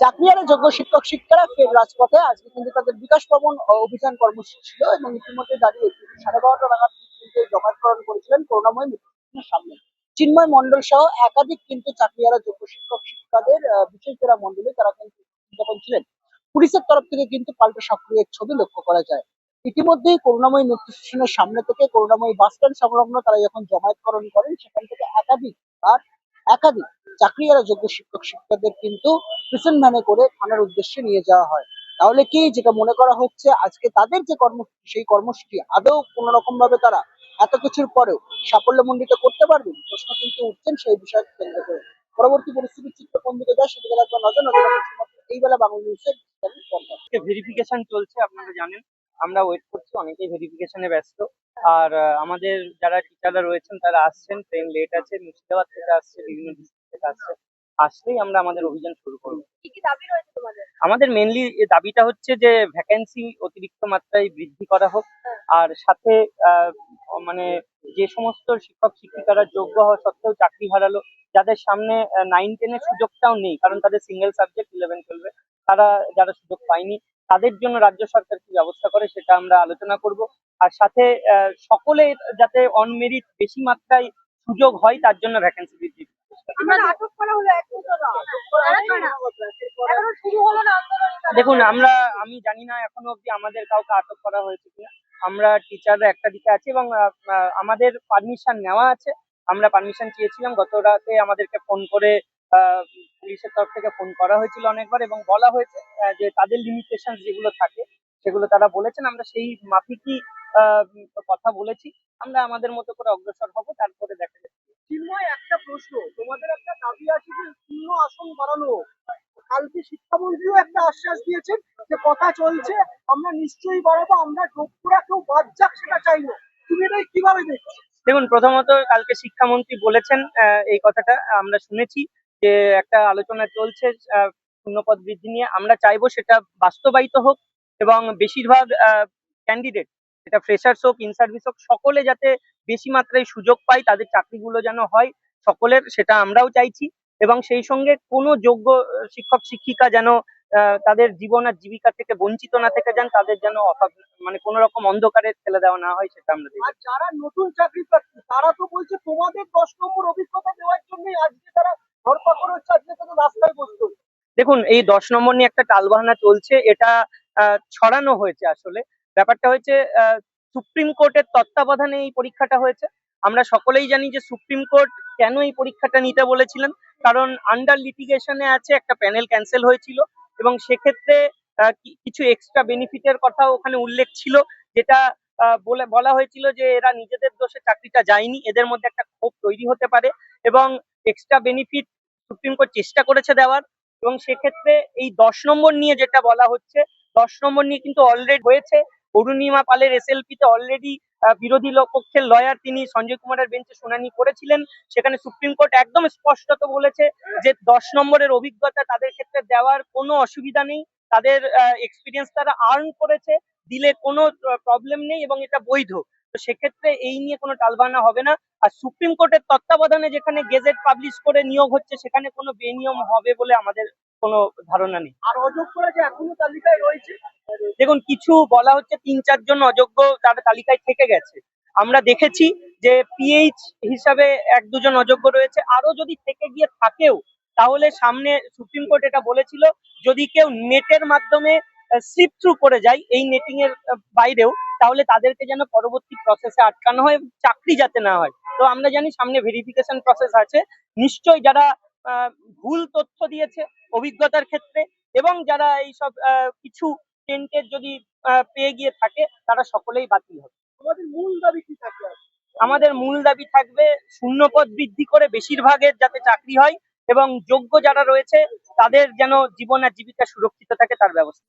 চাকরিয়ারা যোগ্য শিক্ষক শিক্ষারা ফের রাজপথে। আজকে কিন্তু তাদের বিকাশ ভবন অভিযান কর্মসূচি ছিল এবং ইতিমধ্যে দাঁড়িয়ে সাড়ে বারোটা নাগাদ কিন্তু জমায়েতকরণ করেছিলেন করুণাময় মিত্রের সামনে। চিন্ময় মন্ডল সহ একাধিক কিন্তু চাকরি চাকরিয়ারা যোগ্য শিক্ষক শিক্ষাদের আহ, বিশেষ যারা মন্ডলে তারা কিন্তু যখন ছিলেন। পুলিশের তরফ থেকে কিন্তু পাল্টা সক্রিয় ছবি লক্ষ্য করা যায়। ইতিমধ্যেই করুণাময়ী মেট্রো স্টেশনের সামনে থেকে করুণাময়ী বাস স্ট্যান্ড সংলগ্ন তারা যখন জমায়েতকরণ করেন সেখান থেকে একাধিক আর একাধিক চাকরি চাকরিয়ারা যোগ্য শিক্ষক শিক্ষকদের কিন্তু প্রিজন ভ্যানে করে থানার উদ্দেশ্যে নিয়ে যাওয়া হয়। তাহলে কি যেটা মনে করা হচ্ছে, আজকে তাদের যে কর্মসূচি সেই কর্মসূচি আদৌ কোন রকম ভাবে তারা এত কিছুর পরেও সাফল্যমণ্ডিত করতে পারবেন প্রশ্ন কিন্তু উঠছেন সেই বিষয়কে কেন্দ্র করে। পরবর্তী পরিস্থিতির চিত্র কোন দিকে যায় সেদিকে রাখবেন নজর। নজর এই বেলা বাংলা নিউজের ভেরিফিকেশন চলছে, আপনারা জানেন। আমরা ওয়েট করছি, অনেকেই ভেরিফিকেশনে ব্যস্ত। আর আমাদের যারা টিচাররা রয়েছেন, তারা আসছেন। ট্রেন লেট আছে, মুর্শিদাবাদ থেকে আসছে, বিভিন্ন ডিস্ট্রিক্ট থেকে আসছে। আসলেই আমরা আমাদের অভিযান শুরু করব। কি কি দাবি রয়েছে তোমাদের? আমাদের মেনলি দাবিটা হচ্ছে যে ভ্যাকেন্সি অতিরিক্ত মাত্রায় বৃদ্ধি করা হোক। আর সাথে মানে যে সমস্ত শিক্ষক শিক্ষিকারা যোগ্য হওয়া সত্ত্বেও চাকরি হারালো যাদের সামনে নাইন টেনের সুযোগটাও নেই কারণ তাদের সিঙ্গেল সাবজেক্ট ইলেভেন টুয়েলভে তারা যারা সুযোগ পায়নি তাদের জন্য রাজ্য সরকার কি ব্যবস্থা করে সেটা আমরা আলোচনা করব। আর সাথে সকলে যাতে অন মেরিট বেশি মাত্রায় সুযোগ হয় তার জন্য ভ্যাকেন্সি বৃদ্ধি। দেখুন আমরা আমি জানি না এখনও অব্দি আমাদের কাউকে আটক করা হয়েছে কিনা। আমরা টিচাররা একটা দিকে আছি এবং আমাদের পারমিশন নেওয়া আছে। আমরা পারমিশন চেয়েছিলাম গত রাতে আমাদেরকে ফোন করে পুলিশের তরফ থেকে ফোন করা হয়েছিল অনেকবার এবং বলা হয়েছে যে তাদের লিমিটেশন যেগুলো থাকে সেগুলো তারা বলেছেন। আমরা সেই মাফিকই আহ, কথা বলেছি। আমরা আমাদের মতো করে অগ্রসর হব তারপরে দেখা একটা প্রশ্ন। তোমাদের একটা দাবি আছে যে শূন্য আসন বাড়ানো। কালকে শিক্ষামন্ত্রীও একটা আশ্বাস দিয়েছেন যে কথা চলছে, আমরা নিশ্চয়ই বাড়াবো, আমরা যোগ্যরা কেউ বাদ যাক, সেটা চাই না। তুমি এটা কীভাবে দেখছ? দেখুন, প্রথমত কালকে শিক্ষামন্ত্রী বলেছেন এই কথাটা আমরা শুনেছি যে একটা আলোচনা চলছে শূন্যপদ বৃদ্ধি নিয়ে। আমরা চাইব সেটা বাস্তবায়িত হোক এবং বেশিরভাগ ক্যান্ডিডেট সেটা ফ্রেশার্স হোক ইন সার্ভিস হোক, সকলে যাতে বেশি মাত্রায় সুযোগ পায়, তাদের চাকরিগুলো যেন হয়। সকলের সেটা আমরাও চাইছি এবং সেই সঙ্গে কোনো যোগ্য শিক্ষক শিক্ষিকা যেন তাদের জীবন আর জীবিকা থেকে বঞ্চিত না থেকে যান তাদের যেন অভাব মানে কোনো রকম অন্ধকারে ফেলে দেওয়া না হয় সেটা আমরা দেখি যারা নতুন চাকরি প্রার্থী তারা তো বলছে তোমাদের দশ নম্বর অভিজ্ঞতা দেওয়ার জন্যই আজকে তারা ধরপাকড় হচ্ছে আজকে তাদের রাস্তায় বসতে। দেখুন এই দশ নম্বর নিয়ে একটা টালবাহানা চলছে এটা আহ, ছড়ানো হয়েছে আসলে। ব্যাপারটা হয়েছে আহ, সুপ্রিম কোর্টের তত্ত্বাবধানে এই পরীক্ষাটা হয়েছে। আমরা সকলেই জানি যে সুপ্রিম কোর্ট কেন এই পরীক্ষাটা নিতে বলেছিলেন? কারণ আন্ডার লিটিগেশনে আছে, একটা প্যানেল ক্যান্সেল হয়েছিল এবং সেক্ষেত্রে কিছু এক্সট্রা বেনিফিটের কথা ওখানে উল্লেখ ছিল, যেটা বলে, বলা হয়েছিল যে এরা নিজেদের দোষে চাকরিটা যায়নি, এদের মধ্যে একটা ক্ষোভ তৈরি হতে পারে এবং এক্সট্রা বেনিফিট সুপ্রিম কোর্ট চেষ্টা করেছে দেওয়ার এবং সেক্ষেত্রে এই দশ নম্বর নিয়ে যেটা বলা হচ্ছে, দশ নম্বর নিয়ে কিন্তু অলরেডি হয়েছে। অরুণিমা পালের এসএলপিতে অলরেডি বিরোধী পক্ষের লয়ার তিনি সঞ্জয় কুমারের বেঞ্চে শুনানি করেছিলেন। সেখানে সুপ্রিম কোর্ট একদম স্পষ্টত বলেছে যে দশ নম্বরের অভিজ্ঞতা তাদের ক্ষেত্রে দেওয়ার কোনো অসুবিধা নেই। তাদের এক্সপিরিয়েন্স তারা আর্ন করেছে, দিলে কোনো প্রবলেম নেই এবং এটা বৈধ। তো সেক্ষেত্রে এই নিয়ে কোনো টালবাহানা হবে না। আর সুপ্রিম কোর্টের তত্ত্বাবধানে যেখানে গেজেট পাবলিশ করে নিয়োগ হচ্ছে সেখানে কোনো বেনিয়ম হবে বলে আমাদের কোনো ধারণা নেই। আর অযোগ্যরা যে এখনও তালিকায় রয়েছে? দেখুন কিছু বলা হচ্ছে তিন চারজন অযোগ্য তার তালিকায় থেকে গেছে। আমরা দেখেছি যে পিএইচ হিসাবে এক দুজন অযোগ্য রয়েছে। আরও যদি থেকে গিয়ে থাকেও তাহলে সামনে সুপ্রিম কোর্ট এটা বলেছিল যদি কেউ নেটের মাধ্যমে স্লিপ থ্রু করে যায় এই নেটিং এর বাইরেও তাহলে তাদেরকে যেন পরবর্তী প্রসেসে আটকানো হয় চাকরি যাতে না হয়। তো আমরা জানি সামনে ভেরিফিকেশন প্রসেস আছে। নিশ্চয়ই যারা ভুল তথ্য দিয়েছে অভিজ্ঞতার ক্ষেত্রে এবং যারা এইসব কিছু টেন্টের যদি পেয়ে গিয়ে থাকে তারা সকলেই বাতিল হবে। তোমাদের মূল দাবি কি থাকবে আমাদের মূল দাবি থাকবে শূন্যপদ বৃদ্ধি করে বেশিরভাগের যাতে চাকরি হয় এবং যোগ্য যারা রয়েছে তাদের যেন জীবন আর জীবিকা সুরক্ষিত থাকে তার ব্যবস্থা।